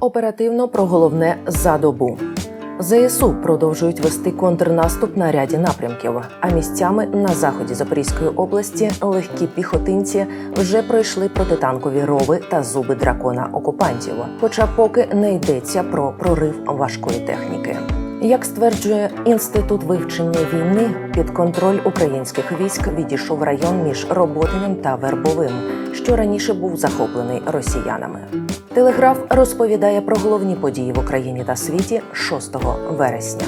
Оперативно про головне за добу. ЗСУ продовжують вести контрнаступ на ряді напрямків. А місцями на заході Запорізької області легкі піхотинці вже пройшли протитанкові рови та зуби дракона окупантів. Хоча поки не йдеться про прорив важкої техніки. Як стверджує інститут вивчення війни, під контроль українських військ відійшов район між Роботиним та Вербовим, що раніше був захоплений росіянами. Телеграф розповідає про головні події в Україні та світі 6 вересня.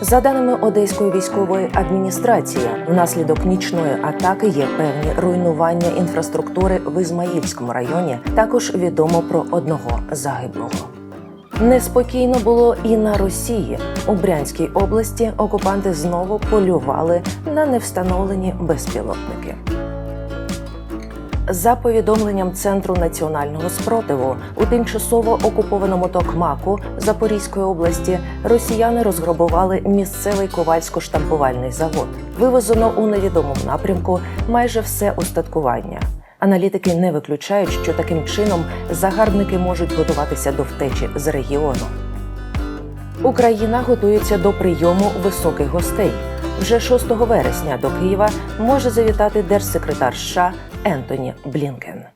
За даними Одеської військової адміністрації, внаслідок нічної атаки є певні руйнування інфраструктури в Ізмаїльському районі. Також відомо про одного загиблого. Неспокійно було і на Росії. У Брянській області окупанти знову полювали на невстановлені безпілотники. За повідомленням Центру національного спротиву у тимчасово окупованому Токмаку Запорізької області росіяни розграбували місцевий ковальсько-штампувальний завод. Вивезено у невідомому напрямку майже все устаткування. Аналітики не виключають, що таким чином загарбники можуть готуватися до втечі з регіону. Україна готується до прийому високих гостей. Вже 6 вересня до Києва може завітати держсекретар США Ентоні Блінкен.